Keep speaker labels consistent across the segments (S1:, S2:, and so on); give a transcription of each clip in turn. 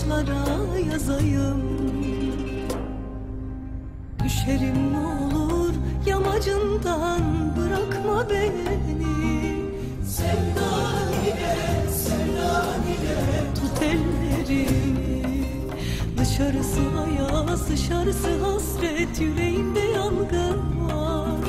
S1: taşlara yazayım. Düşerim ne olur yamacından bırakma beni. Sevdan ile, sevdan ile tut ellerimi Dışarısı ayaz, dışarısı hasret Yüreğimde yangın var.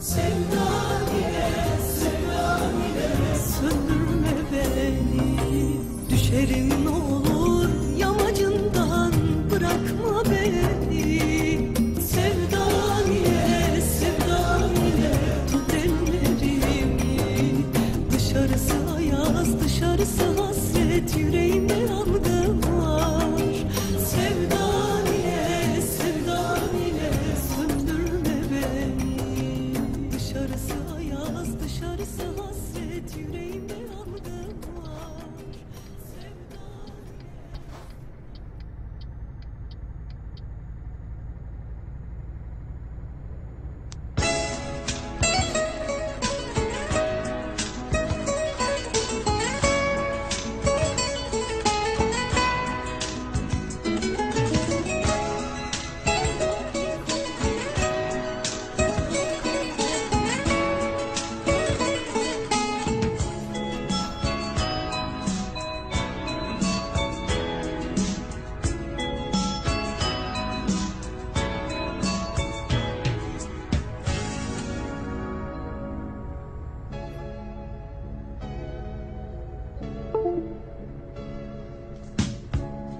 S1: Sevdan ile, sevdan ile söndürme beni. Düşerim ne olur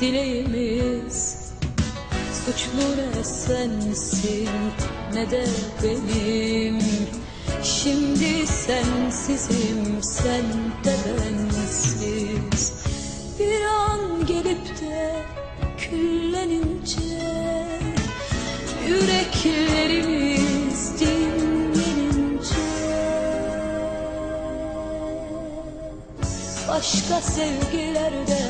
S2: dileğimiz Suçlu ne sensin ne de benim. Şimdi sensizim sen de bensiz. Bir an gelip de küllenince Yüreklerimiz dinlenince. Başka sevgilerde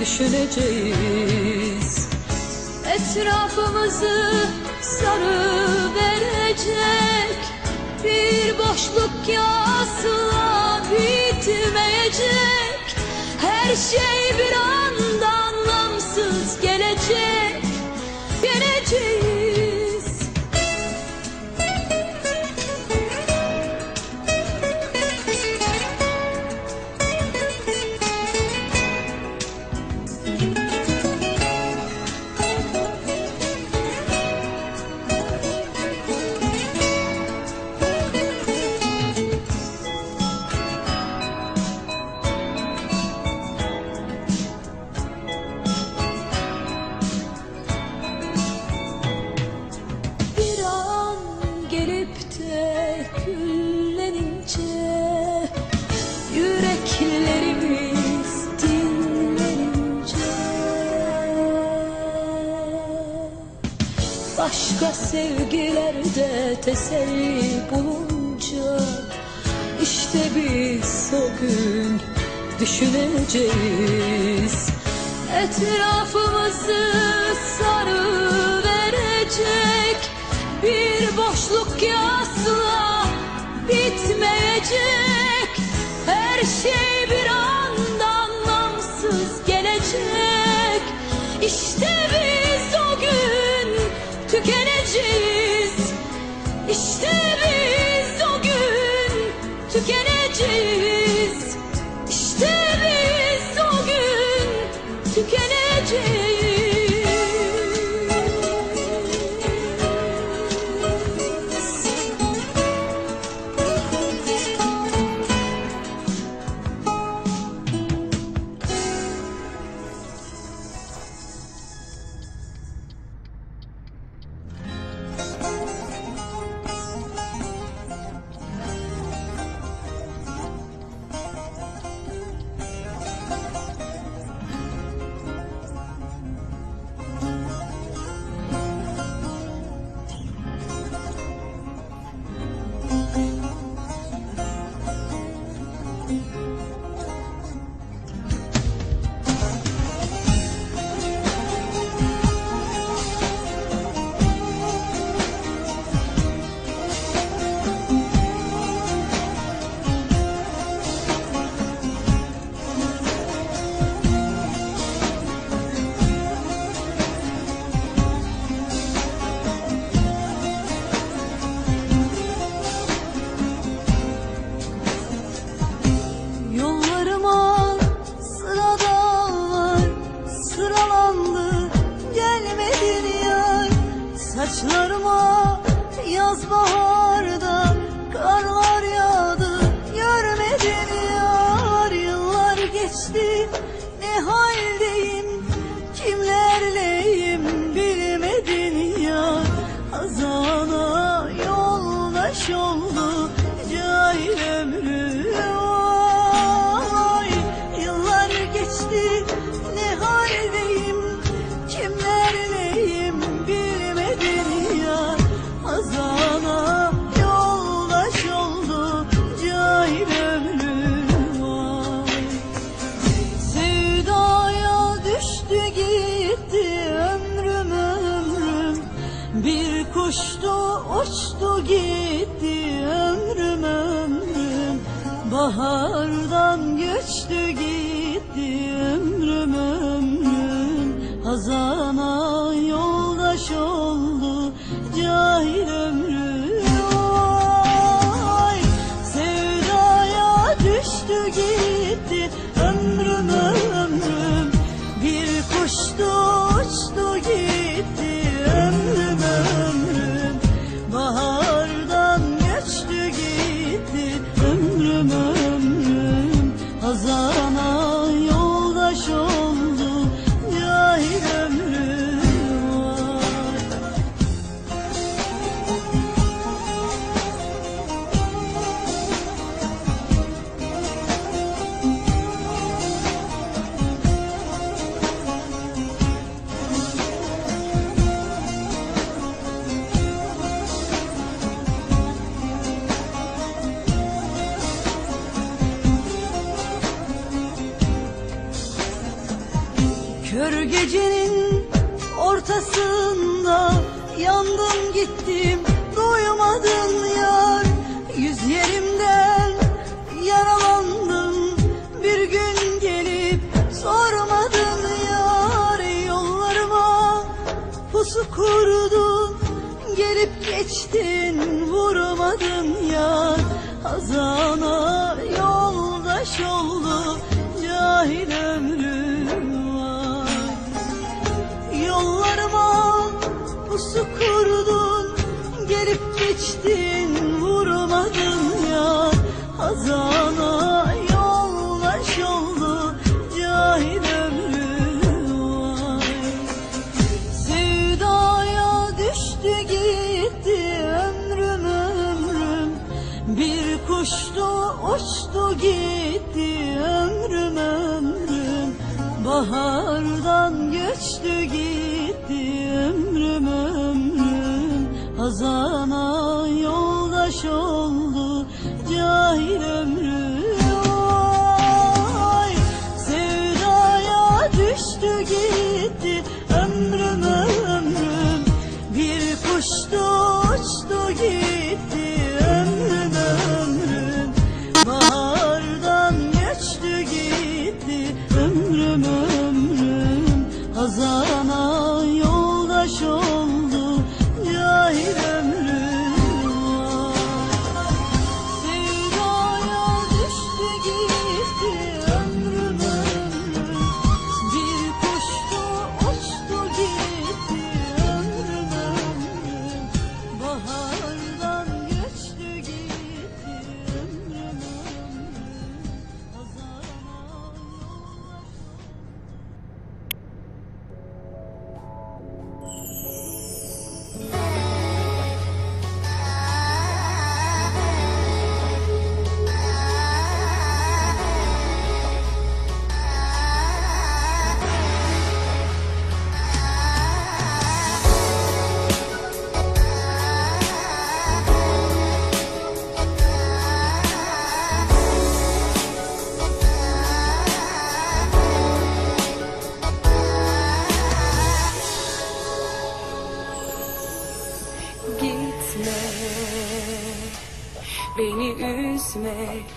S2: düşüneceğiz. Etrafımızı sarı verecek Bir boşluk asla bitmeyecek. Her şey bir anda de küllenince Yüreklerimiz dinlenince. Başka sevgilerde teselli bulunca işte biz o gün düşüneceğiz. Etrafımızı sarı verecek Bir boşluk asla bitmeyecek. Her şey bir anda
S3: anlamsız gelecek. İşte biz o gün tükeneceğiz. İşte biz o gün tükeneceğiz. Kör gecenin ortasında yandım gittim duymadın yar. Yüz yerimden yaralandım bir gün gelip sormadın yar. Yollarıma pusu kurdun gelip geçtin vurmadın yar. Hazana yoldaş oldu cahil ömrüm geçtin vurmadın ya. Hazana yollaş oldu cahil ömrü vay. Sevdaya düştü gitti ömrüm ömrüm. Bir kuştu uçtu gitti ömrüm ömrüm. Bahardan göçtü gitti ömrüm ömrüm. Hazana
S4: 胸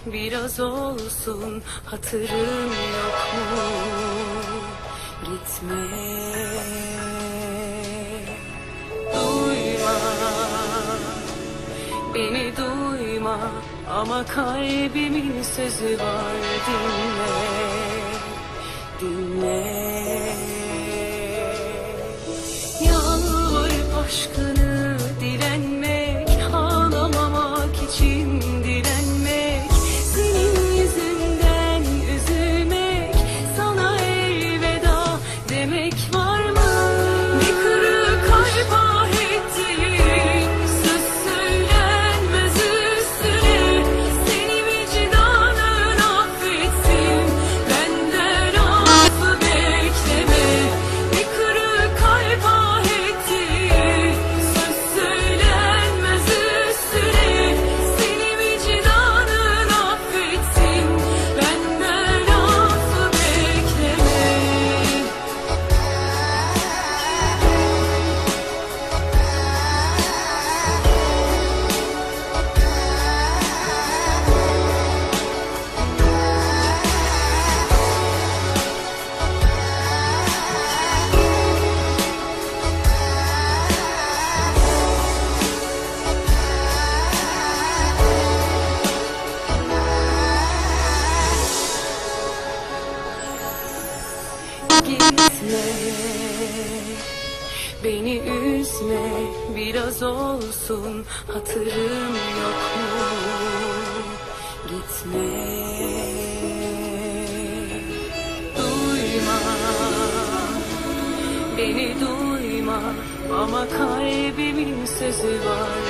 S4: biraz olsun hatırım yok mu? Gitme duyma. Beni duyma ama kalbimin sözü var dinle. Dinle. Yalvarıp aşkı olsun hatırım yok mu? Gitme. Duyma. Beni duyma. Ama kalbimin sözü var.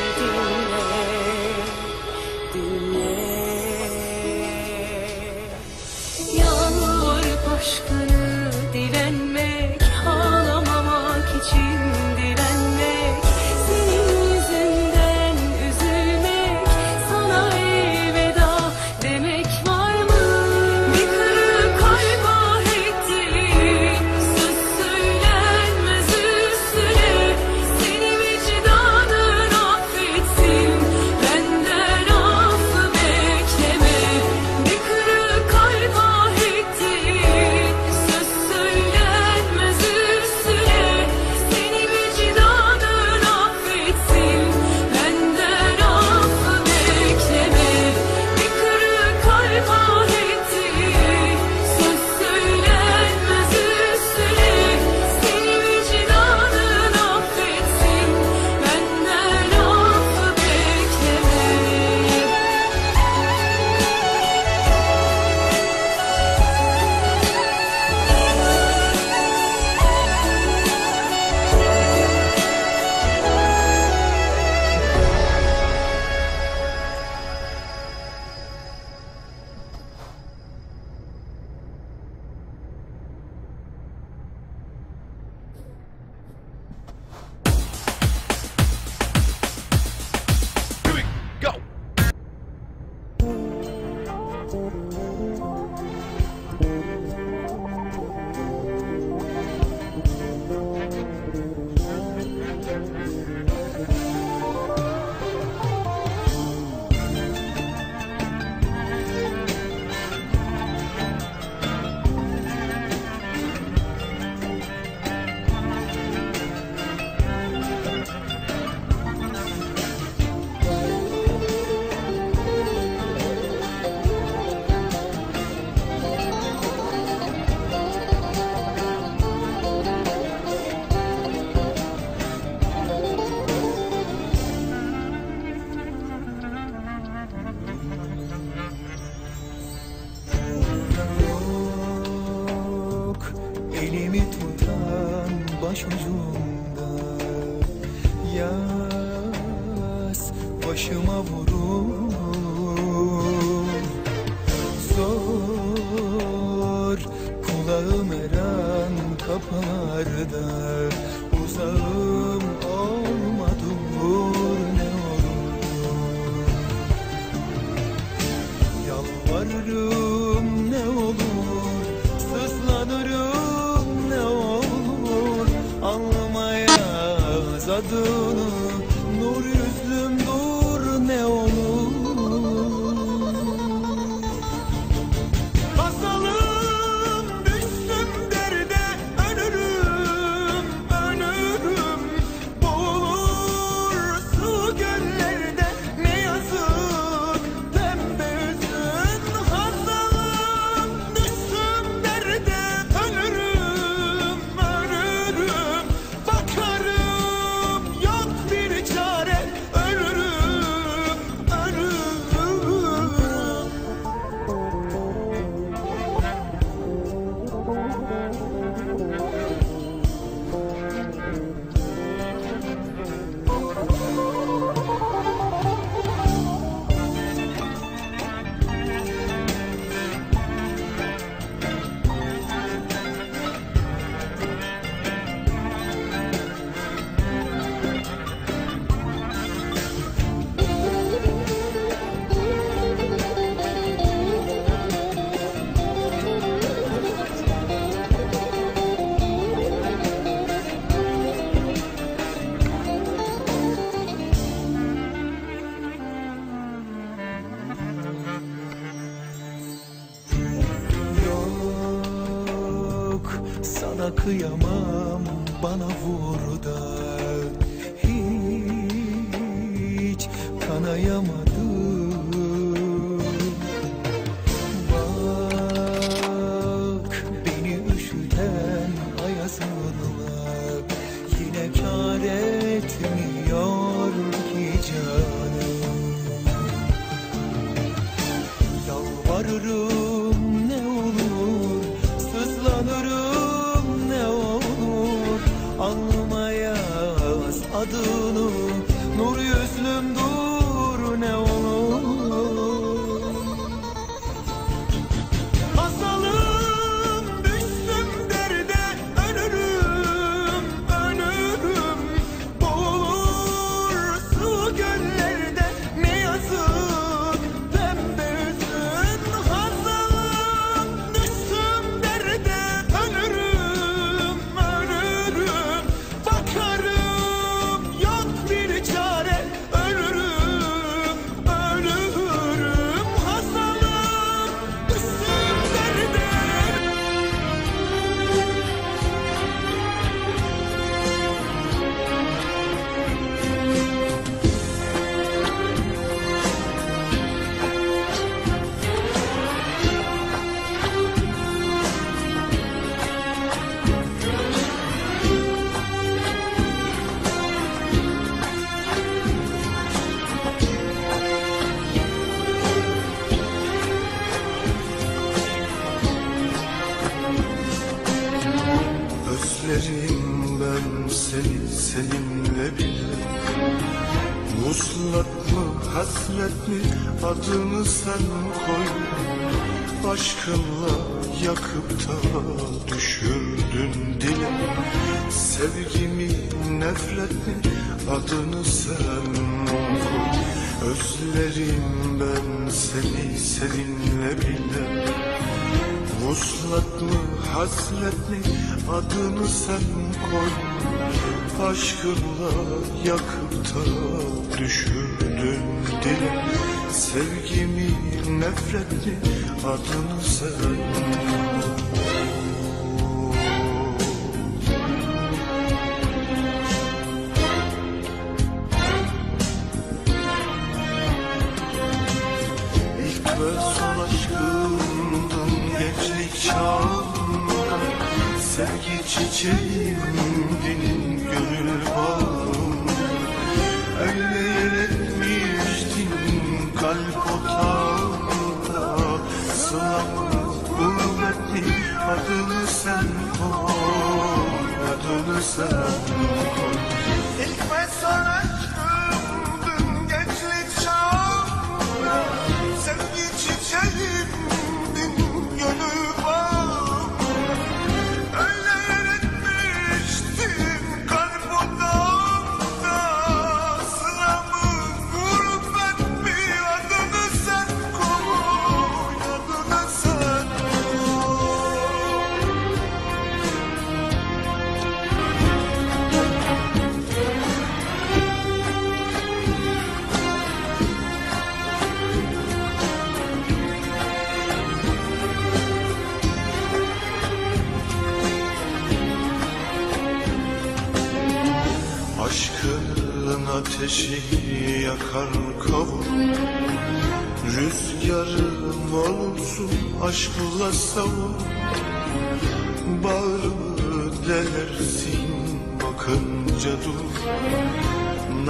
S4: Sana
S5: kıyamam bana vur da. Hiç kanayamadım
S6: seni seninle bile Vuslat mı hasret mi adını sen koy. Aşkınla yakıp da düşürdün dilim Sevgimi nefret mi adını sen koy. Özlerim ben seni seninle bile Vuslat mı adını sen koy. Aşkınla yakıp da düşürdün dilim. Sevgimi nefret mi adını sen koy Sevgi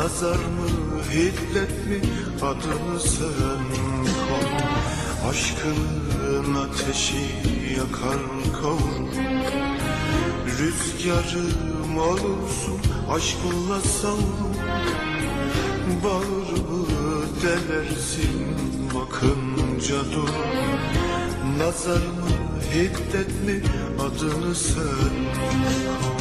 S6: Nazar mı hiddet mi? Adını sen koy Aşkın ateşi yakar kavur Rüzgarım olsun aşkınla savur Bağrımı delersin bakınca dur. Nazar mı hiddet mi? Adını sen koy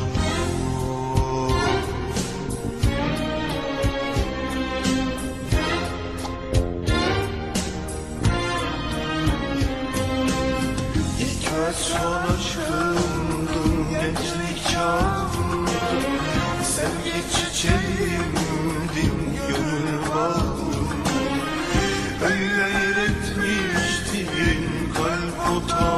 S6: etmiştin kalp otağımda